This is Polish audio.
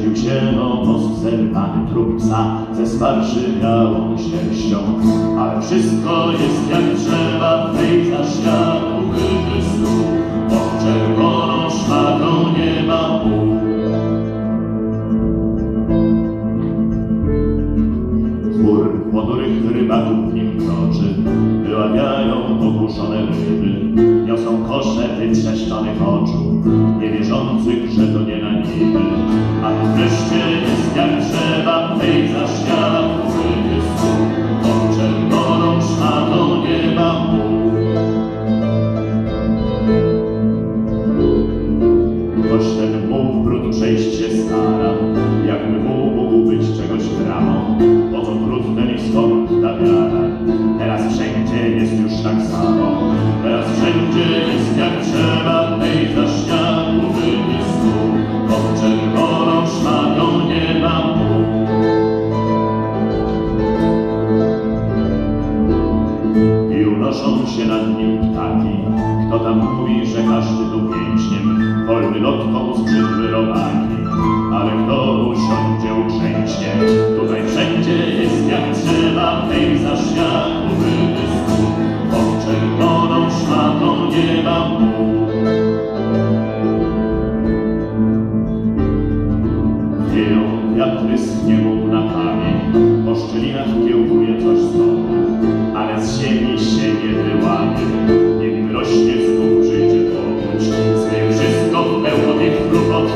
Wycięto pozerwany trup psa ze sparszywiałą sierścią, ale wszystko jest jak trzeba w tej zaświatu myty snu. Pod czerwoną szmatą nie ma pół. Chór ponurych rybaków w nim kroczy, wyławiają ogłuszone ryby, niosą kosze wytrzeszczonych oczu, niewierzących, że to nie na wszędzie jest już tak samo. Teraz wszędzie jest jak trzeba, tej zaświatu wymysłu. Pod czerwoną szmatą nie ma pół. i unoszą się nad nim ptaki. Kto tam mówi, że każdy tu więźniem, wolny lot komu skrzydły robaki. z na latami, po szczelinach kiełkuje coś znowu, ale z ziemi się nie wyłamie, nim rośnie w stół przyjdzie to wszystko, pełno tych kruchot,